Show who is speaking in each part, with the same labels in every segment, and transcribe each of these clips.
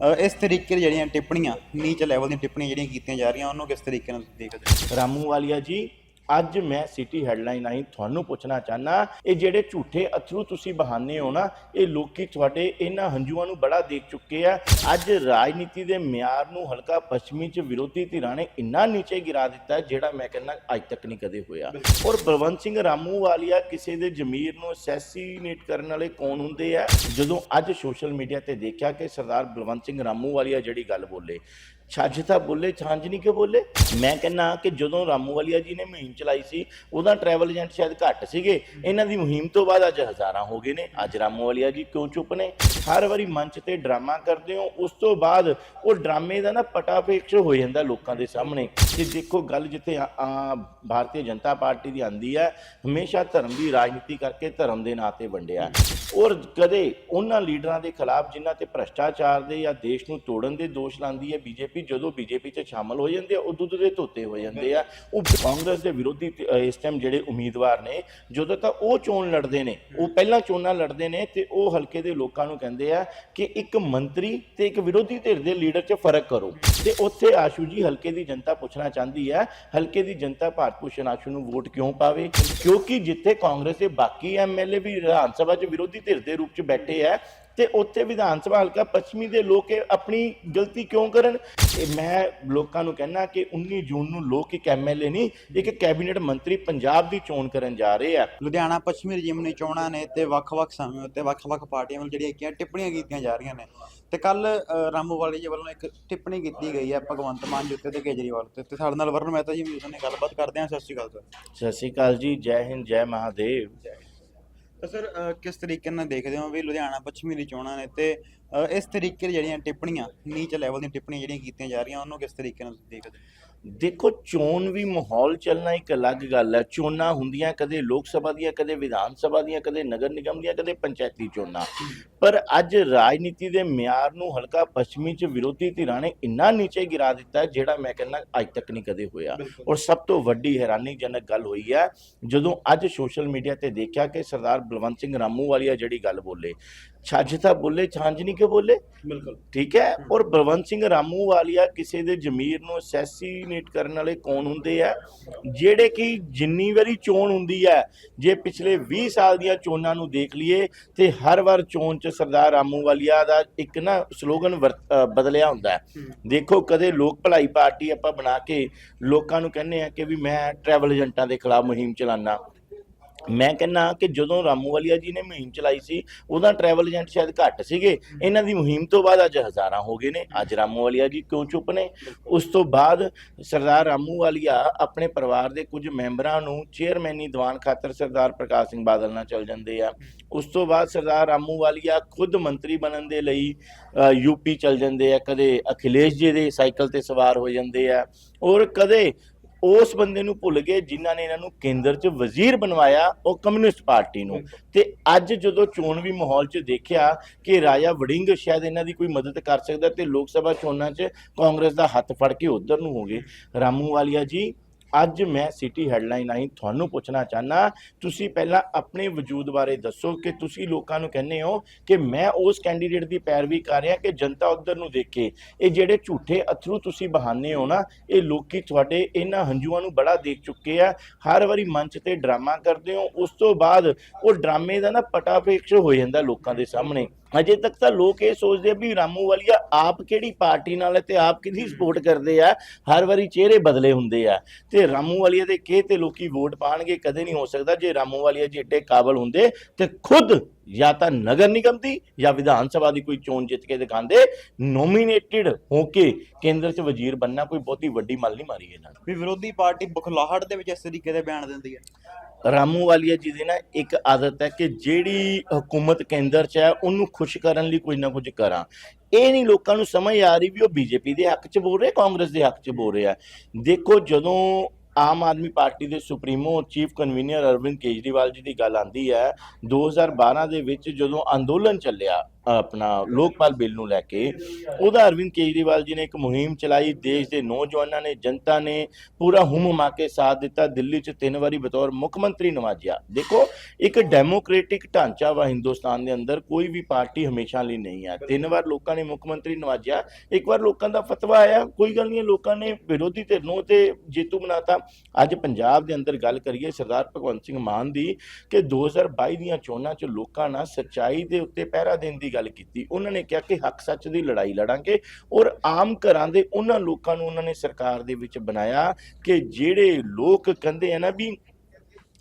Speaker 1: ਇਸ ਤਰੀਕੇ ਦੀ ਜਿਹੜੀਆਂ ਟਿੱਪਣੀਆਂ, ਨੀਚ ਲੈਵਲ ਦੀਆਂ ਟਿੱਪਣੀਆਂ ਜਿਹੜੀਆਂ ਕੀਤੀਆਂ ਜਾ ਰਹੀਆਂ, ਉਹਨੂੰ ਕਿਸ ਤਰੀਕੇ ਨਾਲ ਦੇਖਦੇ
Speaker 2: ਰਾਮੂ ਵਾਲੀਆ ਜੀ ਅੱਜ ਮੈਂ ਸਿਟੀ ਹੈਡਲਾਈਨ ਆਈ ਤੁਹਾਨੂੰ ਪੁੱਛਣਾ ਚਾਹਨਾ ਇਹ ਜਿਹੜੇ ਝੂਠੇ ਅਥਰੂ ਤੁਸੀਂ ਬਹਾਨੇ ਹੋ ਨਾ ਇਹ ਲੋਕੀ ਤੁਹਾਡੇ ਇਹਨਾਂ ਹੰਝੂਆਂ ਨੂੰ ਬੜਾ ਦੇਖ ਚੁੱਕੇ ਆ। ਅੱਜ ਰਾਜਨੀਤੀ ਦੇ ਮਿਆਰ ਨੂੰ ਹਲਕਾ ਪੱਛਮੀ ਚ ਵਿਰੋਧੀ ਧਿਰਾਂ ਨੇ ਇੰਨਾ ਨੀਚੇ ਗਿਰਾ ਦਿੱਤਾ ਜਿਹੜਾ ਮੈਂ ਕਹਿੰਦਾ ਅੱਜ ਤੱਕ ਨਹੀਂ ਕਦੇ ਹੋਇਆ। ਔਰ ਬਲਵੰਤ ਸਿੰਘ ਰਾਮੂ ਵਾਲੀਆ ਕਿਸੇ ਦੇ ਜ਼ਮੀਰ ਨੂੰ ਅਸੈਸੀਨੇਟ ਕਰਨ ਵਾਲੇ ਕੌਣ ਹੁੰਦੇ ਆ? ਜਦੋਂ ਅੱਜ ਸੋਸ਼ਲ ਮੀਡੀਆ ਤੇ ਦੇਖਿਆ ਕਿ ਸਰਦਾਰ ਬਲਵੰਤ ਸਿੰਘ ਰਾਮੂ ਵਾਲੀਆ ਜਿਹੜੀ ਗੱਲ ਬੋਲੇ ਛੱਜ ਤਾਂ ਬੋਲੇ, ਛਾਂਝ ਨਹੀਂ ਕਿ ਬੋਲੇ? ਮੈਂ ਕਹਿੰਨਾ ਕਿ ਜਦੋਂ ਰਾਮੂ ਵਾਲੀਆ ਜੀ ਨੇ ਮੁਹਿੰਮ ਚਲਾਈ ਸੀ, ਉਹਦਾ ਟਰੈਵਲ ਏਜੰਟ ਸ਼ਾਇਦ ਘੱਟ ਸੀਗੇ। ਇਹਨਾਂ ਦੀ ਮੁਹਿੰਮ ਤੋਂ ਬਾਅਦ ਅੱਜ ਹਜ਼ਾਰਾਂ ਹੋ ਗਏ ਨੇ। ਅੱਜ ਰਾਮੂ ਵਾਲੀਆ ਜੀ ਕਿਉਂ ਚੁੱਪ ਨੇ? ਹਰ ਵਾਰੀ ਮੰਚ ਤੇ ਡਰਾਮਾ ਕਰਦੇ ਹੋ, ਉਸ ਤੋਂ ਬਾਅਦ ਉਹ ਡਰਾਮੇ ਦਾ ਨਾ ਪਟਾਪੇਕਸ਼ ਹੋ ਜਾਂਦਾ ਲੋਕਾਂ ਦੇ ਸਾਹਮਣੇ। ਕਿ ਦੇਖੋ ਗੱਲ ਜਿੱਥੇ ਆ- ਭਾਰਤੀ ਜਨਤਾ ਪਾਰਟੀ ਦੀ ਆਂਦੀ ਹੈ, ਹਮੇਸ਼ਾ ਧਰਮ ਦੀ ਰਾਜਨੀਤੀ ਕਰਕੇ ਧਰਮ ਦੇ ਨਾਂ ਤੇ ਵੰਡਿਆ। ਔਰ ਕਦੇ ਉਹਨਾਂ ਲੀਡਰਾਂ ਦੇ ਖਿਲਾਫ ਜਿਨ੍ਹਾਂ ਤੇ ਭ੍ਰਸ਼ਟਾਚਾਰ ਦੇ ਜਾਂ ਦੇਸ਼ ਨੂੰ ਤੋੜਨ ਦੇ ਦੋਸ਼ ਲਾਉਂਦੀ ਹੈ, ਬੀਜੇਪੀ ਜਦੋਂ ਬੀਜੇਪੀ 'ਚ ਸ਼ਾਮਲ ਹੋ ਜਾਂਦੇ ਆ ਉਹ ਦੁੱਧ ਦੇ ਧੋਤੇ ਹੋ ਜਾਂਦੇ ਆ। ਉਹ ਕਾਂਗਰਸ ਦੇ ਵਿਰੋਧੀ ਤੇ, ਅ, ਇਸ ਟਾਈਮ ਜਿਹੜੇ ਉਮੀਦਵਾਰ ਨੇ ਜਦੋਂ ਤੱਕ ਉਹ ਚੋਣ ਲੜਦੇ ਨੇ ਉਹ ਪਹਿਲਾਂ ਚੋਣਾਂ ਲੜਦੇ ਨੇ ਤੇ ਉਹ ਹਲਕੇ ਦੇ ਲੋਕਾਂ ਨੂੰ ਕਹਿੰਦੇ ਆ ਕਿ ਇੱਕ ਮੰਤਰੀ ਤੇ ਇੱਕ ਵਿਰੋਧੀ ਧਿਰ ਦੇ ਲੀਡਰ 'ਚ ਫ਼ਰਕ ਕਰੋ। ਤੇ ਉੱਥੇ ਆਸ਼ੂ ਜੀ ਹਲਕੇ ਦੀ ਜਨਤਾ ਪੁੱਛਣਾ ਚਾਹੁੰਦੀ ਹੈ ਹਲਕੇ ਦੀ ਜਨਤਾ ਭਾਰਤ ਭੂਸ਼ਣ ਆਸ਼ੂ ਨੂੰ ਵੋਟ ਕਿਉਂ ਪਾਵੇ? ਕਿਉਂਕਿ ਜਿੱਥੇ ਕਾਂਗਰਸ ਦੇ ਬਾਕੀ ਐਮਐਲਏ ਵੀ ਵਿਧਾਨ ਸਭਾ 'ਚ ਵਿਰੋਧੀ ਧਿਰ ਦੇ ਰੂਪ 'ਚ ਬੈਠੇ ਆ ਤੇ ਉੱਥੇ ਵਿਧਾਨ ਸਭਾ ਹਲਕਾ ਪੱਛਮੀ ਦੇ ਲੋਕ ਆਪਣੀ ਗਲਤੀ ਕਿਉਂ ਕਰਨ? ਇਹ ਮੈਂ ਲੋਕਾਂ ਨੂੰ ਕਹਿਣਾ ਕਿ 19 ਜੂਨ ਨੂੰ ਲੋਕ ਇੱਕ ਐਮਐਲਏ ਨਹੀਂ ਇੱਕ ਕੈਬਨਿਟ ਮੰਤਰੀ ਪੰਜਾਬ ਦੀ ਚੋਣ ਕਰਨ ਜਾ ਰਹੇ ਆ।
Speaker 1: ਲੁਧਿਆਣਾ ਪੱਛਮੀ ਰਜੀਮ ਨੇ ਚੋਣਾਂ ਨੇ ਤੇ ਵੱਖ-ਵੱਖ ਸਮੇਂ ਉੱਤੇ ਵੱਖ-ਵੱਖ ਪਾਰਟੀਆਂ ਵੱਲ ਜਿਹੜੀਆਂ ਕੀਆਂ ਟਿੱਪਣੀਆਂ ਕੀਤੀਆਂ ਜਾ ਰਹੀਆਂ ਨੇ। ਤੇ ਕੱਲ ਰਾਮੂਵਾਲੀ ਜੀ ਵੱਲੋਂ ਇੱਕ ਟਿੱਪਣੀ ਕੀਤੀ ਗਈ ਹੈ ਭਗਵੰਤ ਮਾਨ ਜੀ ਉੱਤੇ ਤੇ ਕੇਜਰੀਵਾਲ ਉੱਤੇ। ਤੇ ਸਾਡੇ ਨਾਲ ਵਰਨ ਮਹਿਤਾ ਜੀ ਮੌਜੂਦ ਨੇ ਗੱਲਬਾਤ ਕਰਦੇ ਹਾਂ। ਸਤਿ ਸ਼੍ਰੀ ਅਕਾਲ ਸਰ।
Speaker 2: ਸਤਿ ਸ਼੍ਰੀ ਅਕਾਲ ਜੀ। ਜੈ ਹਿੰਦ ਜੈ ਮਹਾਦੇਵ।
Speaker 1: ਤਾਂ ਸਰ ਕਿਸ ਤਰੀਕੇ ਨਾਲ ਦੇਖਦੇ ਹੋ ਵੀ ਲੁਧਿਆਣਾ ਪੱਛਮੀ ਦੀ ਚੋਣਾਂ ਨੇ ਤੇ ਇਸ ਤਰੀਕੇ ਦੀਆਂ ਜਿਹੜੀਆਂ ਟਿੱਪਣੀਆਂ ਨੀਚ ਲੈਵਲ ਦੀਆਂ ਟਿੱਪਣੀਆਂ ਜਿਹੜੀਆਂ ਕੀਤੀਆਂ ਜਾ ਰਹੀਆਂ ਉਹਨੂੰ ਕਿਸ ਤਰੀਕੇ ਨਾਲ ਦੇਖਦੇ ਹੋ?
Speaker 2: ਦੇਖੋ ਚੋਣ ਵੀ ਮਾਹੌਲ ਚੱਲਣਾ ਇੱਕ ਅਲੱਗ ਗੱਲ ਹੈ। ਚੋਣਾਂ ਹੁੰਦੀਆਂ ਕਦੇ ਲੋਕ ਸਭਾ ਦੀਆਂ ਕਦੇ ਵਿਧਾਨ ਸਭਾ ਦੀਆਂ ਕਦੇ ਨਗਰ ਨਿਗਮ ਦੀਆਂ ਕਦੇ ਪੰਚਾਇਤੀ ਚੋਣਾਂ। ਪਰ ਅੱਜ ਰਾਜਨੀਤੀ ਦੇ ਮਿਆਰ ਨੂੰ ਹਲਕਾ ਪੱਛਮੀ ਚ ਵਿਰੋਧੀ ਧਿਰਾਂ ਨੇ ਇੰਨਾ ਨੀਚੇ ਗਿਰਾ ਦਿੱਤਾ ਹੈ, ਜਿਹੜਾ ਮੈਂ ਕਹਿੰਦਾ ਅੱਜ ਤੱਕ ਨਹੀਂ ਕਦੇ ਹੋਇਆ। ਔਰ ਸਭ ਤੋਂ ਵੱਡੀ ਹੈਰਾਨੀਜਨਕ ਗੱਲ ਹੋਈ ਹੈ ਜਦੋਂ ਅੱਜ ਸੋਸ਼ਲ ਮੀਡੀਆ ਤੇ ਦੇਖਿਆ ਕਿ ਸਰਦਾਰ ਬਲਵੰਤ ਸਿੰਘ ਰਾਮੂ ਵਾਲੀਆ ਜਿਹੜੀ ਗੱਲ ਬੋਲੇ ਛੱਜ ਤਾਂ ਬੋਲੇ ਛਾਂਝ ਨਹੀਂ ਕਿ ਬੋਲੇ?
Speaker 1: ਬਿਲਕੁਲ।
Speaker 2: ਠੀਕ ਹੈ? ਔਰ ਬਲਵੰਤ ਸਿੰਘ ਰਾਮੂ ਵਾਲੀਆ ਕਿਸੇ ਦੇ ਜ਼ਮੀਰ ਨੂੰ ਅਸੈਸੀਨੇਟ ਕਰਨ ਵਾਲੇ ਕੌਣ ਹੁੰਦੇ ਆ? ਜਿਹੜੇ ਕਿ ਜਿੰਨੀ ਵਾਰੀ ਚੋਣ ਹੁੰਦੀ ਹੈ ਜੇ ਪਿਛਲੇ 20 ਸਾਲ ਦੀਆਂ ਚੋਣਾਂ ਨੂੰ ਦੇਖ ਲਈਏ ਤੇ ਹਰ ਵਾਰ ਚੋਣ 'ਚ ਸਰਦਾਰ ਰਾਮੂ ਵਾਲੀਆ ਦਾ ਇੱਕ ਨਾ ਸਲੋਗਨ ਬਦਲਿਆ ਹੁੰਦਾ ਹੈ। ਦੇਖੋ ਕਦੇ ਲੋਕ ਭਲਾਈ ਪਾਰਟੀ ਆਪਾਂ ਬਣਾ ਕੇ ਲੋਕਾਂ ਨੂੰ ਕਹਿੰਦੇ ਆ ਕਿ ਵੀ ਮੈਂ ਟਰੈਵਲ ਏਜੰਟਾਂ ਦੇ ਖਿਲਾਫ ਮੁਹਿੰਮ ਚਲਾਨਾ। ਮੈਂ ਕਹਿੰਨਾ ਕਿ ਜਦੋਂ ਰਾਮੂ ਵਾਲੀਆ ਜੀ ਨੇ ਮੁਹਿੰਮ ਚਲਾਈ ਸੀ ਉਹਦਾ ਟਰੈਵਲ ਏਜੰਟ ਸ਼ਾਇਦ ਘੱਟ ਸੀਗੇ। ਇਹਨਾਂ ਦੀ ਮੁਹਿੰਮ ਤੋਂ ਬਾਅਦ ਅੱਜ ਹਜ਼ਾਰਾਂ ਹੋ ਗਏ ਨੇ। ਅੱਜ ਰਾਮੂ ਵਾਲੀਆ ਜੀ ਕਿਉਂ ਚੁੱਪ ਨੇ? ਉਸ ਤੋਂ ਬਾਅਦ ਸਰਦਾਰ ਰਾਮੂ ਵਾਲੀਆ ਆਪਣੇ ਪਰਿਵਾਰ ਦੇ ਕੁਝ ਮੈਂਬਰਾਂ ਨੂੰ ਚੇਅਰਮੈਨੀ ਦੀਵਾਨ ਖਾਤਰ ਸਰਦਾਰ ਪ੍ਰਕਾਸ਼ ਸਿੰਘ ਬਾਦਲ ਨਾਲ ਚੱਲ ਜਾਂਦੇ ਆ। ਉਸ ਤੋਂ ਬਾਅਦ ਸਰਦਾਰ ਰਾਮੂ ਵਾਲੀਆ ਖੁਦ ਮੰਤਰੀ ਬਣਨ ਦੇ ਲਈ ਯੂਪੀ ਚੱਲ ਜਾਂਦੇ ਆ। ਕਦੇ ਅਖਿਲੇਸ਼ ਜੀ ਦੇ ਸਾਈਕਲ ਤੇ ਸਵਾਰ ਹੋ ਜਾਂਦੇ ਆ। ਔਰ ਕਦੇ ਉਸ ਬੰਦੇ ਨੂੰ ਭੁੱਲ ਗਏ ਜਿਨ੍ਹਾਂ ਨੇ ਇਹਨਾਂ ਨੂੰ ਕੇਂਦਰ 'ਚ ਵਜ਼ੀਰ ਬਣਵਾਇਆ, ਉਹ ਕਮਿਊਨਿਸਟ ਪਾਰਟੀ ਨੂੰ। ਤੇ ਅੱਜ ਜਦੋਂ ਚੋਣ ਵੀ ਮਾਹੌਲ 'ਚ ਦੇਖਿਆ ਕਿ ਰਾਜਾ ਵੜਿੰਗ ਸ਼ਾਇਦ ਇਹਨਾਂ ਦੀ ਕੋਈ ਮਦਦ ਕਰ ਸਕਦਾ, ਤੇ ਲੋਕ ਸਭਾ ਚੋਣਾਂ 'ਚ ਕਾਂਗਰਸ ਦਾ ਹੱਥ ਫੜ ਕੇ ਉਧਰ ਨੂੰ ਹੋ ਗਏ। ਰਾਮੂ ਵਾਲੀਆ ਜੀ ਅੱਜ ਮੈਂ ਸਿਟੀ ਹੈਡਲਾਈਨ ਆਈ ਤੁਹਾਨੂੰ ਪੁੱਛਣਾ ਚਾਹਨਾ ਤੁਸੀਂ ਪਹਿਲਾਂ ਆਪਣੇ ਵਜੂਦ ਬਾਰੇ ਦੱਸੋ ਕਿ ਤੁਸੀਂ ਲੋਕਾਂ ਨੂੰ ਕਹਿੰਦੇ ਹੋ ਕਿ ਮੈਂ ਉਸ ਕੈਂਡੀਡੇਟ ਦੀ ਪੈਰਵੀ ਕਰ ਰਿਹਾ ਕਿ ਜਨਤਾ ਉਧਰ ਨੂੰ ਦੇਖੇ। ਇਹ ਜਿਹੜੇ ਝੂਠੇ ਅਥਰੂ ਤੁਸੀਂ ਬਹਾਨੇ ਹੋ ਨਾ, ਇਹ ਲੋਕੀ ਤੁਹਾਡੇ ਇਹਨਾਂ ਹੰਝੂਆਂ ਨੂੰ ਬੜਾ ਦੇਖ ਚੁੱਕੇ ਆ। ਹਰ ਵਾਰੀ ਮੰਚ ਤੇ ਡਰਾਮਾ ਕਰਦੇ ਹੋ, ਉਸ ਤੋਂ ਬਾਅਦ ਉਹ ਡਰਾਮੇ ਦਾ ਨਾ ਪਟਾਪੇਕਸ਼ ਹੋ ਜਾਂਦਾ ਲੋਕਾਂ ਦੇ ਸਾਹਮਣੇ। ਅਜੇ ਤੱਕ ਤਾਂ ਲੋਕ ਇਹ ਸੋਚਦੇ ਆ ਵੀ ਰਾਮੂ ਵਾਲੀਆ ਆਪ ਕਿਹੜੀ ਪਾਰਟੀ ਨਾਲ ਹੈ ਤੇ ਆਪ ਕਿਹਦੀ ਸਪੋਰਟ ਕਰਦੇ ਆ? ਹਰ ਵਾਰੀ ਚਿਹਰੇ ਬਦਲੇ ਹੁੰਦੇ ਆ। ਤੇ ਰਾਮੂ ਵਾਲੀਆ ਦੇ ਕਿਹ ਤੇ ਲੋਕੀ ਵੋਟ ਪਾਣਗੇ ਕਦੇ ਨਹੀਂ ਹੋ ਸਕਦਾ ਜੇ ਰਾਮੂ ਵਾਲੀਆ ਜੀ ਏਡੇ ਕਾਬਲ ਹੁੰਦੇ ਤੇ ਖੁਦ ਜਾਂ ਤਾਂ ਨਗਰ ਨਿਗਮ ਦੀ ਜਾਂ ਵਿਧਾਨ ਸਭਾ ਦੀ ਕੋਈ ਚੋਣ ਜਿੱਤ ਕੇ ਦਿਖਾਉਂਦੇ। ਨੋਮੀਨੇਟਿਡ ਹੋ ਕੇ ਕੇਂਦਰ 'ਚ ਵਜ਼ੀਰ ਬੰਨਾ ਕੋਈ ਬਹੁਤੀ ਵੱਡੀ ਮੱਲ ਨਹੀਂ ਮਾਰੀ ਇਹਨਾਂ ਨੇ।
Speaker 1: ਵੀ ਵਿਰੋਧੀ ਪਾਰਟੀ ਬੁਖਲਾਹਟ ਦੇ ਵਿੱਚ ਇਸ ਤਰੀਕੇ ਦੇ ਬਿਆਨ ਦਿੰਦੀ ਹੈ।
Speaker 2: ਰਾਮੂ ਵਾਲੀਆ ਜੀ ਦੀ ਨਾ ਇੱਕ ਆਦਤ ਹੈ ਕਿ ਜਿਹੜੀ ਹਕੂਮਤ ਕੇਂਦਰ 'ਚ ਹੈ ਉਹਨੂੰ ਖੁਸ਼ ਕਰਨ ਲਈ ਕੁਝ ਨਾ ਕੁਝ ਕਰਾਂ। ਇਹ ਨਹੀਂ ਲੋਕਾਂ ਨੂੰ ਸਮਝ ਆ ਰਹੀ ਵੀ ਉਹ ਬੀਜੇਪੀ ਦੇ ਹੱਕ 'ਚ ਬੋਲ ਰਿਹਾ ਕਾਂਗਰਸ ਦੇ ਹੱਕ 'ਚ ਬੋਲ ਰਿਹਾ। ਦੇਖੋ ਜਦੋਂ ਆਮ ਆਦਮੀ ਪਾਰਟੀ ਦੇ supremo chief convener Arvind Kejriwal ji ਦੀ ਗੱਲ ਆਂਦੀ ਹੈ 2012 ਦੇ ਵਿੱਚ ਜਦੋਂ ਅੰਦੋਲਨ ਚੱਲਿਆ ਆਪਣਾ ਲੋਕਪਾਲ ਬਿੱਲ ਨੂੰ ਲੈ ਕੇ। ਉਹਦਾ ਅਰਵਿੰਦ ਕੇਜਰੀਵਾਲ ਜੀ ਨੇ ਇੱਕ ਮੁਹਿੰਮ ਚਲਾਈ। ਦੇਸ਼ ਦੇ ਨੌਜਵਾਨਾਂ ਨੇ, ਜਨਤਾ ਨੇ ਪੂਰਾ ਹੁਮ ਕੇ ਸਾਥ ਦਿੱਤਾ। ਦਿੱਲੀ 'ਚ ਤਿੰਨ ਵਾਰੀ ਬਤੌਰ ਮੁੱਖ ਮੰਤਰੀ ਨਵਾਜਿਆ। ਦੇਖੋ, ਇੱਕ ਡੈਮੋਕ੍ਰੈਟਿਕ ਢਾਂਚਾ ਵਾ ਹਿੰਦੁਸਤਾਨ ਦੇ ਅੰਦਰ, ਕੋਈ ਵੀ ਪਾਰਟੀ ਹਮੇਸ਼ਾ ਲਈ ਨਹੀਂ ਹੈ ਤਿੰਨ ਵਾਰ ਲੋਕਾਂ ਨੇ ਮੁੱਖ ਮੰਤਰੀ ਨਵਾਜਿਆ। ਇੱਕ ਵਾਰ ਲੋਕਾਂ ਦਾ ਫਤਵਾ ਆਇਆ। ਕੋਈ ਗੱਲ ਨਹੀਂ, ਲੋਕਾਂ ਨੇ ਵਿਰੋਧੀ ਧਿਰ ਨੂੰ ਤੇ ਜੇਤੂ ਬਣਾਤਾ। ਅੱਜ ਪੰਜਾਬ ਦੇ ਅੰਦਰ ਗੱਲ ਕਰੀਏ ਸਰਦਾਰ ਭਗਵੰਤ ਸਿੰਘ ਮਾਨ ਦੀ, ਕਿ 2022 ਦੀਆਂ ਚੋਣਾਂ 'ਚ ਲੋਕਾਂ ਨਾਲ ਸੱਚਾਈ ਦੇ ਉੱਤੇ ਪਹਿਰਾ ਦੇਣ ਦੀ ਗੱਲ ਕੀਤੀ, ਉਹਨਾਂ ਨੇ ਕਿਹਾ ਕਿ ਹੱਕ ਸੱਚ ਦੀ ਲੜਾਈ ਲੜਾਂਗੇ ਔਰ ਆਮ ਘਰਾਂ ਦੇ ਉਹਨਾਂ ਲੋਕਾਂ ਨੂੰ ਉਹਨਾਂ ਨੇ ਸਰਕਾਰ ਦੇ ਵਿੱਚ ਬਣਾਇਆ ਕਿ ਜਿਹੜੇ ਲੋਕ ਕਹਿੰਦੇ ਆ ਨਾ ਵੀ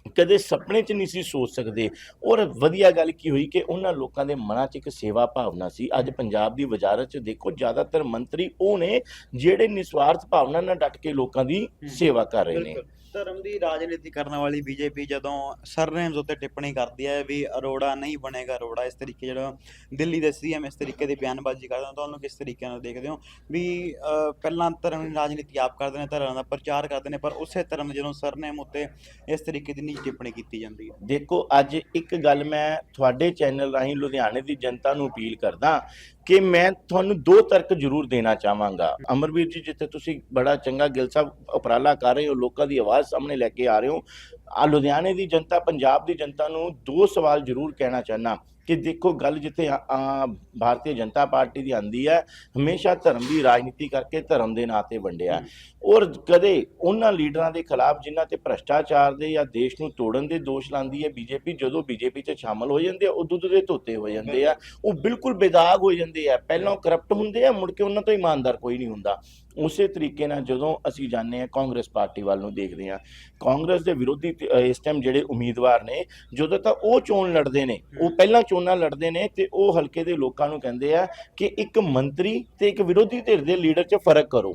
Speaker 2: ਕਦੇ ਸੁਪਨੇ 'ਚ ਨਹੀਂ ਸੀ ਸੋਚ ਸਕਦੇ। ਔਰ ਵਧੀਆ ਗੱਲ ਕੀ ਹੋਈ ਕਿ ਉਹਨਾਂ ਲੋਕਾਂ ਦੇ ਮਨਾਂ 'ਚ ਇੱਕ ਸੇਵਾ ਭਾਵਨਾ ਸੀ। ਅੱਜ ਪੰਜਾਬ ਦੀ ਵਜ਼ਾਰਤ 'ਚ ਦੇਖੋ ਜ਼ਿਆਦਾਤਰ ਮੰਤਰੀ ਉਹ ਨੇ ਜਿਹੜੇ ਨਿਸਵਾਰਥ ਭਾਵਨਾ ਨਾਲ ਡਟ ਕੇ ਲੋਕਾਂ ਦੀ ਸੇਵਾ ਕਰ ਰਹੇ ਨੇ।
Speaker 1: ਧਰਮ ਦੀ ਰਾਜਨੀਤੀ ਕਰਨ ਵਾਲੀ ਬੀਜੇਪੀ ਜਦੋਂ ਸਰਨੇਮਸ ਉੱਤੇ ਟਿੱਪਣੀ ਕਰਦੀ ਹੈ ਵੀ ਅਰੋੜਾ ਨਹੀਂ ਬਣੇਗਾ ਅਰੋੜਾ ਇਸ ਤਰੀਕੇ ਜਿਹੜਾ ਦਿੱਲੀ ਦੇ ਸੀਐਮ ਇਸ ਤਰੀਕੇ ਦੀ ਬਿਆਨਬਾਜ਼ੀ ਕਰਦੇ ਨੇ ਤੁਹਾਨੂੰ ਕਿਸ ਤਰੀਕੇ ਨਾਲ ਦੇਖਦੇ ਹੋ? ਵੀ ਪਹਿਲਾਂ ਧਰਮ ਦੀ ਰਾਜਨੀਤੀ ਆਪ ਕਰਦੇ ਨੇ ਧਰਮ ਦਾ ਪ੍ਰਚਾਰ ਕਰਦੇ ਨੇ ਪਰ ਉਸੇ ਧਰਮ ਜਦੋਂ ਸਰਨੇਮ ਉੱਤੇ ਇਸ ਤਰੀਕੇ ਦੀ ਟਿੱਪਣੀ ਕੀਤੀ ਜਾਂਦੀ ਹੈ।
Speaker 2: ਦੇਖੋ, ਅੱਜ ਇੱਕ ਗੱਲ ਮੈਂ ਤੁਹਾਡੇ ਚੈਨਲ ਰਾਹੀਂ ਲੁਧਿਆਣੇ ਦੀ ਜਨਤਾ ਨੂੰ ਅਪੀਲ ਕਰਦਾ ਕਿ ਮੈਂ ਤੁਹਾਨੂੰ ਦੋ ਤਰਕ ਜ਼ਰੂਰ ਦੇਣਾ ਚਾਹਾਂਗਾ। ਅਮਰਵੀਰ ਜੀ, ਜਿੱਥੇ ਤੁਸੀਂ ਬੜਾ ਚੰਗਾ ਗਿਲ ਸਾਹਿਬ ਉਪਰਾਲਾ ਕਰ ਰਹੇ ਹੋ, ਲੋਕਾਂ ਦੀ ਆਵਾਜ਼ ਸਾਹਮਣੇ ਲੈ ਕੇ ਆ ਰਹੇ ਹੋ ਆ ਲੁਧਿਆਣੇ ਦੀ ਜਨਤਾ ਪੰਜਾਬ ਦੀ ਜਨਤਾ ਨੂੰ ਦੋ ਸਵਾਲ ਜ਼ਰੂਰ ਕਹਿਣਾ ਚਾਹਨਾ ਕਿ ਦੇਖੋ ਗੱਲ ਜਿੱਥੇ ਭਾਰਤੀ ਜਨਤਾ ਪਾਰਟੀ ਦੀ ਆਂਦੀ ਹੈ ਹਮੇਸ਼ਾ ਧਰਮ ਦੀ ਰਾਜਨੀਤੀ ਕਰਕੇ ਧਰਮ ਦੇ ਨਾਂ ਤੇ ਵੰਡਿਆ। ਔਰ ਕਦੇ ਉਹਨਾਂ ਲੀਡਰਾਂ ਦੇ ਖਿਲਾਫ ਜਿਨ੍ਹਾਂ ਤੇ ਭ੍ਰਸ਼ਟਾਚਾਰ ਦੇ ਜਾਂ ਦੇਸ਼ ਨੂੰ ਤੋੜਨ ਦੇ ਦੋਸ਼ ਲਾਉਂਦੀ ਹੈ ਬੀਜੇਪੀ ਜਦੋਂ ਬੀਜੇਪੀ 'ਚ ਸ਼ਾਮਲ ਹੋ ਜਾਂਦੇ ਆ ਉਹ ਦੁੱਧ ਦੇ ਧੋਤੇ ਹੋ ਜਾਂਦੇ ਆ। ਉਹ ਬਿਲਕੁਲ ਬੇਦਾਗ ਹੋ ਜਾਂਦੇ ਆ। ਪਹਿਲਾਂ ਕਰਪਟ ਹੁੰਦੇ ਆ ਮੁੜ ਕੇ ਉਹਨਾਂ ਤੋਂ ਇਮਾਨਦਾਰ ਕੋਈ ਨਹੀਂ ਹੁੰਦਾ। ਉਸੇ ਤਰੀਕੇ ਨਾਲ ਜਦੋਂ ਅਸੀਂ ਜਾਂਦੇ ਹਾਂ ਕਾਂਗਰਸ ਪਾਰਟੀ ਵੱਲ ਨੂੰ ਦੇਖਦੇ ਹਾਂ ਕਾਂਗਰਸ ਦੇ ਵਿਰੋਧੀ ਤੇ, ਅ, ਇਸ ਟਾਈਮ ਜਿਹੜੇ ਉਮੀਦਵਾਰ ਨੇ ਜਦੋਂ ਤਾਂ ਉਹ ਚੋਣ ਲੜਦੇ ਨੇ ਉਹ ਪਹਿਲਾਂ ਚੋਣਾਂ ਲੜਦੇ ਨੇ ਤੇ ਉਹ ਹਲਕੇ ਦੇ ਲੋਕਾਂ ਨੂੰ ਕਹਿੰਦੇ ਆ ਕਿ ਇੱਕ ਮੰਤਰੀ ਤੇ ਇੱਕ ਵਿਰੋਧੀ ਧਿਰ ਦੇ ਲੀਡਰ 'ਚ ਫ਼ਰਕ ਕਰੋ।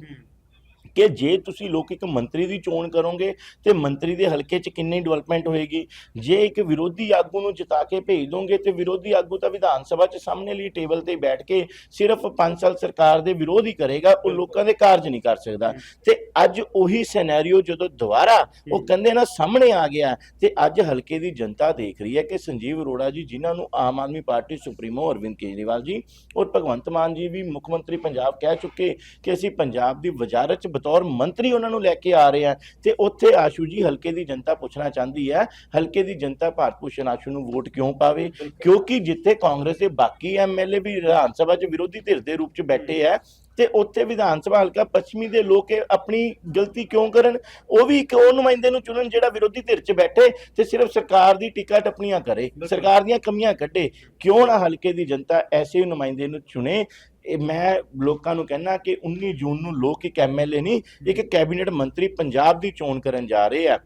Speaker 2: ਕਿ ਜੇ ਤੁਸੀਂ ਲੋਕ ਇੱਕ ਮੰਤਰੀ ਦੀ ਚੋਣ ਕਰੋਗੇ ਤੇ ਮੰਤਰੀ ਦੇ ਹਲਕੇ 'ਚ ਕਿੰਨੀ ਡਿਵੈਲਪਮੈਂਟ ਹੋਏਗੀ? ਜੇ ਇੱਕ ਵਿਰੋਧੀ ਆਗੂ ਨੂੰ ਜਿਤਾ ਕੇ ਭੇਜ ਦੋਗੇ ਤੇ ਵਿਰੋਧੀ ਆਗੂ ਤਾਂ ਵਿਧਾਨ ਸਭਾ 'ਚ ਸਾਹਮਣੇ ਲਈ ਟੇਬਲ ਤੇ ਬੈਠ ਕੇ ਸਿਰਫ 5 ਸਾਲ ਸਰਕਾਰ ਦੇ ਵਿਰੋਧ ਹੀ ਕਰੇਗਾ ਉਹ ਲੋਕਾਂ ਦੇ ਕਾਰਜ ਨਹੀਂ ਕਰ ਸਕਦਾ। ਤੇ ਅੱਜ ਉਹੀ ਸਿਨੈਰੀਓ ਜਦੋਂ ਦੁਬਾਰਾ ਉਹ ਕਹਿੰਦੇ ਨਾ ਸਾਹਮਣੇ ਆ ਗਿਆ ਤੇ ਅੱਜ ਹਲਕੇ ਦੀ ਜਨਤਾ ਦੇਖ ਰਹੀ ਹੈ ਕਿ ਸੰਜੀਵ ਅਰੋੜਾ ਜੀ ਜਿਨ੍ਹਾਂ ਨੂੰ ਆਮ ਆਦਮੀ ਪਾਰਟੀ ਸੁਪਰੀਮੋ ਅਰਵਿੰਦ ਕੇਜਰੀਵਾਲ ਜੀ ਔਰ ਭਗਵੰਤ ਮਾਨ ਜੀ ਵੀ ਮੁੱਖ ਮੰਤਰੀ ਪੰਜਾਬ ਕਹਿ ਚੁੱਕੇ ਕਿ ਅਸੀਂ ਪੰਜਾਬ ਦੀ ਵਜ਼ਾਰਤ 'ਚ ਬਤੌਰ ਮੰਤਰੀ ਉਹਨਾਂ ਨੂੰ ਲੈ ਕੇ ਆ ਰਹੇ ਹਾਂ ਤੇ ਉੱਥੇ ਆਸ਼ੂ ਜੀ ਹਲਕੇ ਦੀ ਜਨਤਾ ਪੁੱਛਣਾ ਚਾਹੁੰਦੀ ਹੈ ਹਲਕੇ ਦੀ ਜਨਤਾ ਭਾਰਤ ਭੂਸ਼ਣ ਆਸ਼ੂ ਨੂੰ ਵੋਟ ਕਿਉਂ ਪਾਵੇ? ਕਿਉਂਕਿ ਜਿੱਥੇ ਕਾਂਗਰਸ ਦੇ ਬਾਕੀ ਐਮਐਲਏ ਵੀ ਵਿਧਾਨ ਸਭਾ 'ਚ ਵਿਰੋਧੀ ਧਿਰ ਦੇ ਰੂਪ 'ਚ ਬੈਠੇ ਆ ਤੇ ਉੱਥੇ ਵਿਧਾਨ ਸਭਾ ਹਲਕਾ ਪੱਛਮੀ ਦੇ ਲੋਕ ਆਪਣੀ ਗਲਤੀ ਕਿਉਂ ਕਰਨ? ਉਹ ਵੀ ਇੱਕ ਉਹ ਨੁਮਾਇੰਦੇ ਨੂੰ ਚੁਣਨ ਜਿਹੜਾ ਵਿਰੋਧੀ ਧਿਰ 'ਚ ਬੈਠੇ ਤੇ ਸਿਰਫ ਸਰਕਾਰ ਦੀ ਟਿਕਾ ਟੱਪਣੀਆਂ ਕਰੇ ਸਰਕਾਰ ਦੀਆਂ ਕਮੀਆਂ ਕੱਢੇ। ਕਿਉਂ ਨਾ ਹਲਕੇ ਦੀ ਜਨਤਾ ਐਸੇ ਨੁਮਾਇੰਦੇ ਨੂੰ ਚੁਣੇ? ਇਹ ਮੈਂ ਲੋਕਾਂ ਨੂੰ ਕਹਿਣਾ ਕਿ 19 ਜੂਨ ਨੂੰ ਲੋਕ ਇੱਕ ਐਮਐਲਏ ਨਹੀਂ ਇੱਕ ਕੈਬਨਿਟ ਮੰਤਰੀ ਪੰਜਾਬ ਦੀ ਚੋਣ ਕਰਨ ਜਾ ਰਹੇ ਆ।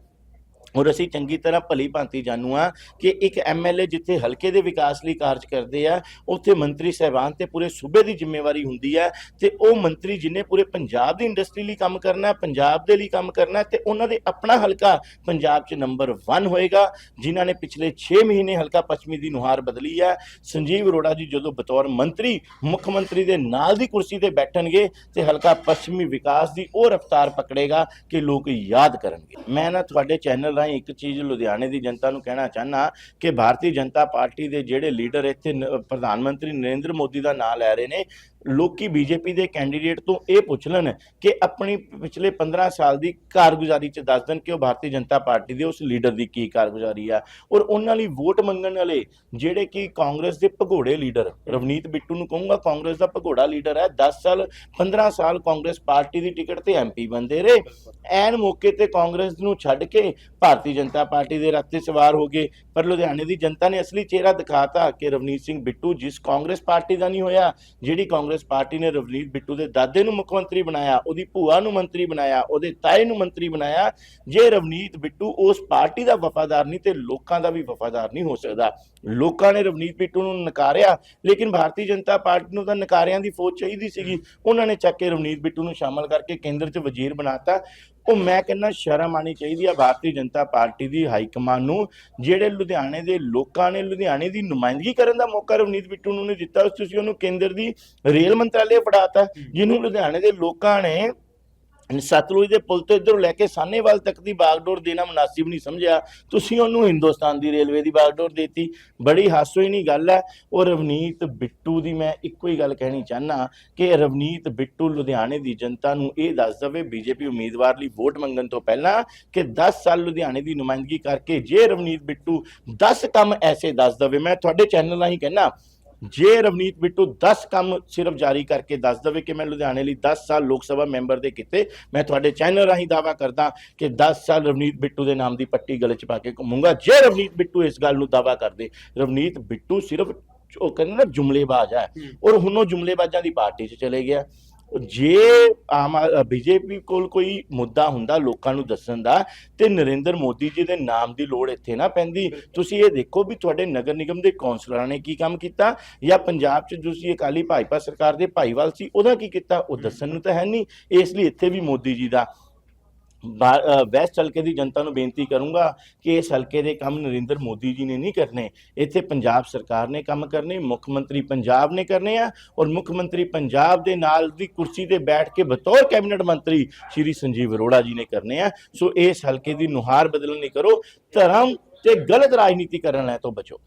Speaker 2: ਔਰ ਅਸੀਂ ਚੰਗੀ ਤਰ੍ਹਾਂ ਭਲੀ ਭਾਂਤੀ ਜਾਣੂ ਆ ਕਿ ਇੱਕ ਐਮਐਲਏ ਜਿੱਥੇ ਹਲਕੇ ਦੇ ਵਿਕਾਸ ਲਈ ਕਾਰਜ ਕਰਦੇ ਆ, ਉੱਥੇ ਮੰਤਰੀ ਸਹਿਬਾਨ ਤੇ ਪੂਰੇ ਸੂਬੇ ਦੀ ਜ਼ਿੰਮੇਵਾਰੀ ਹੁੰਦੀ ਹੈ ਤੇ ਉਹ ਮੰਤਰੀ ਜਿਨੇ ਪੂਰੇ ਪੰਜਾਬ ਦੀ ਇੰਡਸਟਰੀ ਲਈ ਕੰਮ ਕਰਨਾ, ਪੰਜਾਬ ਦੇ ਲਈ ਕੰਮ ਕਰਨਾ ਹੈ ਤੇ ਉਹਨਾਂ ਦੇ ਆਪਣਾ ਹਲਕਾ ਪੰਜਾਬ 'ਚ ਨੰਬਰ 1 ਹੋਏਗਾ, ਜਿਨ੍ਹਾਂ ਨੇ ਪਿਛਲੇ 6 ਮਹੀਨੇ ਹਲਕਾ ਪੱਛਮੀ ਦੀ ਨੁਹਾਰ ਬਦਲੀ ਹੈ। ਸੰਜੀਵ ਅਰੋੜਾ ਜੀ ਜਦੋਂ ਬਤੌਰ ਮੰਤਰੀ, ਮੁੱਖ ਮੰਤਰੀ ਦੇ ਨਾਲ ਦੀ ਕੁਰਸੀ ਤੇ ਬੈਠਣਗੇ ਤੇ ਹਲਕਾ ਪੱਛਮੀ ਵਿਕਾਸ ਦੀ ਉਹ ਰਫ਼ਤਾਰ ਪਕੜੇਗਾ ਕਿ ਲੋਕ ਯਾਦ ਕਰਨਗੇ। ਮੈਂ ਨਾ ਤੁਹਾਡੇ ਚੈਨਲ ਰਾਹੀਂ ਇੱਕ ਚੀਜ਼ ਲੁਧਿਆਣੇ ਦੀ ਜਨਤਾ ਨੂੰ ਕਹਿਣਾ ਚਾਹਨਾ ਕਿ ਭਾਰਤੀ ਜਨਤਾ ਪਾਰਟੀ ਦੇ ਜਿਹੜੇ ਲੀਡਰ ਇੱਥੇ ਪ੍ਰਧਾਨ ਮੰਤਰੀ ਨਰਿੰਦਰ ਮੋਦੀ ਦਾ ਨਾਮ ਲੈ ਰਹੇ ਨੇ ਲੋਕੀ ਬੀਜੇਪੀ ਦੇ ਕੈਂਡੀਡੇਟ ਤੋਂ ਇਹ ਪੁੱਛ ਲੈਣ ਕਿ ਆਪਣੀ ਪਿਛਲੇ 15 ਸਾਲ ਦੀ ਕਾਰਗੁਜ਼ਾਰੀ ਚ ਦੱਸ ਦੇਣ ਕਿ ਉਹ ਭਾਰਤੀ ਜਨਤਾ ਪਾਰਟੀ ਦੇ ਉਸ ਲੀਡਰ ਦੀ ਕੀ ਕਾਰਗੁਜ਼ਾਰੀ ਆ। ਔਰ ਉਹਨਾਂ ਲਈ ਵੋਟ ਮੰਗਣ ਵਾਲੇ ਜਿਹੜੇ ਕਿ ਕਾਂਗਰਸ ਦੇ ਭਗੋੜੇ ਲੀਡਰ ਰਵਨੀਤ ਬਿੱਟੂ ਨੂੰ ਕਹੂੰਗਾ ਕਾਂਗਰਸ ਦਾ ਭਗੋੜਾ ਲੀਡਰ ਹੈ 10 ਸਾਲ 15 ਸਾਲ ਕਾਂਗਰਸ ਪਾਰਟੀ ਦੀ ਟਿਕਟ ਤੇ ਐਮਪੀ ਬੰਦੇ ਰਹੇ। ਐਨ ਮੌਕੇ ਤੇ ਕਾਂਗਰਸ ਨੂੰ ਛੱਡ ਕੇ ਭਾਰਤੀ ਜਨਤਾ ਪਾਰਟੀ ਦੇ ਰੱਤੇ ਸਵਾਰ ਹੋ ਗਏ। ਪਰ ਲੁਧਿਆਣੇ ਦੀ ਜਨਤਾ ਨੇ ਅਸਲੀ ਚਿਹਰਾ ਦਿਖਾਤਾ ਕਿ ਰਵਨੀਤ ਸਿੰਘ ਬਿੱਟੂ ਜਿਸ ਕਾਂਗਰਸ ਪਾਰਟੀ ਦਾ ਨਹੀਂ ਹੋਇਆ, ਜਿਹੜੀ ਕਾਂਗਰਸ ਪਾਰਟੀ ਨੇ ਰਵਨੀਤ ਬਿੱਟੂ ਦੇ ਦਾਦੇ ਨੂੰ ਮੁੱਖ ਮੰਤਰੀ ਬਣਾਇਆ, ਉਹਦੀ ਭੂਆ ਨੂੰ ਮੰਤਰੀ ਬਣਾਇਆ, ਉਹਦੇ ਤਾਏ ਨੂੰ ਮੰਤਰੀ ਬਣਾਇਆ, ਜੇ ਰਵਨੀਤ ਬਿੱਟੂ ਉਸ ਪਾਰਟੀ ਦਾ ਵਫਾਦਾਰ ਨਹੀਂ ਤੇ ਲੋਕਾਂ ਦਾ ਵੀ ਵਫਾਦਾਰ ਨਹੀਂ ਹੋ ਸਕਦਾ। ਲੋਕਾਂ ਨੇ ਰਵਨੀਤ ਬਿੱਟੂ ਨੂੰ ਨਕਾਰਿਆ, ਲੇਕਿਨ ਭਾਰਤੀ ਜਨਤਾ ਪਾਰਟੀ ਨੂੰ ਤਾਂ ਨਕਾਰਿਆਂ ਦੀ ਫੌਜ ਚਾਹੀਦੀ ਸੀਗੀ। ਉਹਨਾਂ ਨੇ ਚੱਕ ਕੇ ਰਵਨੀਤ ਬਿੱਟੂ ਨੂੰ ਸ਼ਾਮਲ ਕਰਕੇ ਕੇਂਦਰ 'ਚ ਵਜ਼ੀਰ ਬਣਾਤਾ ਉਹ ਮੈਂ ਕਹਿੰਦਾ ਸ਼ਰਮ ਆਣੀ ਚਾਹੀਦੀ ਆ ਭਾਰਤੀ ਜਨਤਾ ਪਾਰਟੀ ਦੀ ਹਾਈ ਕਮਾਨ ਨੂੰ ਜਿਹੜੇ ਲੁਧਿਆਣੇ ਦੇ ਲੋਕਾਂ ਨੇ ਲੁਧਿਆਣੇ ਦੀ ਨੁਮਾਇੰਦਗੀ ਕਰਨ ਦਾ ਮੌਕਾ ਰਵਨੀਤ ਬਿੱਟੂ ਨੂੰ ਨਹੀਂ ਦਿੱਤਾ ਤੁਸੀਂ ਉਹਨੂੰ ਕੇਂਦਰ ਦੀ ਰੇਲ ਮੰਤਰਾਲੇ ਫੜਾਤਾ ਜਿਹਨੂੰ ਲੁਧਿਆਣੇ ਦੇ ਲੋਕਾਂ ਨੇ ਸਤਲੁਜ ਦੇ ਪੁਲ ਤੋਂ ਇੱਧਰੋਂ ਲੈ ਕੇ ਸਾਨੇਵਾਲ ਤੱਕ ਦੀ ਬਾਗਡੋਰ ਦੇਣਾ ਮੁਨਾਸਿਬ ਨਹੀਂ ਸਮਝਿਆ। ਤੁਸੀਂ ਉਹਨੂੰ ਹਿੰਦੁਸਤਾਨ ਦੀ ਰੇਲਵੇ ਦੀ ਬਾਗਡੋਰ ਦੇਤੀ। ਬੜੀ ਹਾਸੋਹੀਣੀ ਗੱਲ ਹੈ। ਉਹ ਰਵਨੀਤ ਬਿੱਟੂ ਦੀ ਮੈਂ ਇੱਕੋ ਹੀ ਗੱਲ ਕਹਿਣੀ ਚਾਹਨਾ ਕਿ ਰਵਨੀਤ ਬਿੱਟੂ ਲੁਧਿਆਣੇ ਦੀ ਜਨਤਾ ਨੂੰ ਇਹ ਦੱਸ ਦਵੇ, ਬੀਜੇਪੀ ਉਮੀਦਵਾਰ ਲਈ ਵੋਟ ਮੰਗਣ ਤੋਂ ਪਹਿਲਾਂ ਕਿ 10 ਸਾਲ ਲੁਧਿਆਣੇ ਦੀ ਨੁਮਾਇੰਦਗੀ ਕਰਕੇ ਜੇ ਰਵਨੀਤ ਬਿੱਟੂ 10 ਕੰਮ ਐਸੇ ਦੱਸ ਦਵੇ। ਮੈਂ ਤੁਹਾਡੇ ਚੈਨਲ ਰਾਹੀਂ ਕਹਿਣਾ ਜੇ ਰਵਨੀਤ ਬਿੱਟੂ 10 ਕੰਮ ਸਿਰਫ ਜਾਰੀ ਕਰਕੇ ਦੱਸ ਦਵੇ ਕਿ ਮੈਂ ਲੁਧਿਆਣੇ ਲਈ 10 ਸਾਲ ਲੋਕ ਸਭਾ ਮੈਂਬਰ ਦੇ ਕੀਤੇ ਮੈਂ ਤੁਹਾਡੇ ਚੈਨਲ ਰਾਹੀਂ ਦਾਵਾ ਕਰਦਾ ਕਿ 10 ਸਾਲ ਰਵਨੀਤ ਬਿੱਟੂ ਦੇ ਨਾਮ ਦੀ ਪੱਟੀ ਗਲੇ 'ਚ ਪਾ ਕੇ ਘੁੰਮੂੰਗਾ। ਜੇ ਰਵਨੀਤ ਬਿੱਟੂ ਇਸ ਗੱਲ ਨੂੰ ਦਾਵਾ ਕਰਦੇ ਰਵਨੀਤ ਬਿੱਟੂ ਸਿਰਫ ਉਹ ਕਹਿੰਦੇ ਨਾ ਜੁਮਲੇਬਾਜ਼ ਹੈ। ਔਰ ਹੁਣ ਉਹ ਜੁਮਲੇਬਾਜ਼ਾਂ ਦੀ ਪਾਰਟੀ 'ਚ ਚਲੇ ਗਿਆ। ਜੇ ਆਮ ਬੀਜੇਪੀ ਕੋਲ ਕੋਈ ਮੁੱਦਾ ਹੁੰਦਾ ਲੋਕਾਂ ਨੂੰ ਦੱਸਣ ਦਾ ਤੇ ਨਰਿੰਦਰ ਮੋਦੀ ਜੀ ਦੇ ਨਾਮ ਦੀ ਲੋੜ ਇੱਥੇ ਨਾ ਪੈਂਦੀ। ਤੁਸੀਂ ਇਹ ਦੇਖੋ ਵੀ ਤੁਹਾਡੇ ਨਗਰ ਨਿਗਮ ਦੇ ਕੌਂਸਲਰਾਂ ਨੇ ਕੀ ਕੰਮ ਕੀਤਾ ਜਾਂ ਪੰਜਾਬ 'ਚ ਤੁਸੀਂ ਅਕਾਲੀ ਭਾਜਪਾ ਸਰਕਾਰ ਦੇ ਭਾਈਵਾਲ ਸੀ ਉਹਦਾ ਕੀ ਕੀਤਾ? ਉਹ ਦੱਸਣ ਨੂੰ ਤਾਂ ਹੈ ਨਹੀਂ। ਇਸ ਲਈ ਇੱਥੇ ਵੀ ਮੋਦੀ ਜੀ ਦਾ ਵੈਸਟ ਹਲਕੇ ਦੀ ਜਨਤਾ ਨੂੰ ਬੇਨਤੀ ਕਰੂੰਗਾ ਕਿ ਇਸ ਹਲਕੇ ਦੇ ਕੰਮ ਨਰਿੰਦਰ ਮੋਦੀ ਜੀ ਨੇ ਨਹੀਂ ਕਰਨੇ। ਇੱਥੇ ਪੰਜਾਬ ਸਰਕਾਰ ਨੇ ਕੰਮ ਕਰਨੇ, ਮੁੱਖ ਮੰਤਰੀ ਪੰਜਾਬ ਨੇ ਕਰਨੇ ਆ ਔਰ ਮੁੱਖ ਮੰਤਰੀ ਪੰਜਾਬ ਦੇ ਨਾਲ ਦੀ ਕੁਰਸੀ ਤੇ ਬੈਠ ਕੇ ਬਤੌਰ ਕੈਬਨਿਟ ਮੰਤਰੀ ਸ਼੍ਰੀ ਸੰਜੀਵ ਅਰੋੜਾ ਜੀ ਨੇ ਕਰਨੇ ਆ। ਸੋ ਇਸ ਹਲਕੇ ਦੀ ਨੁਹਾਰ ਬਦਲਣ ਨਹੀਂ ਕਰੋ, ਧਰਮ ਤੇ ਗਲਤ ਰਾਜਨੀਤੀ ਕਰਨ ਲੈ ਤੋਂ ਬਚੋ।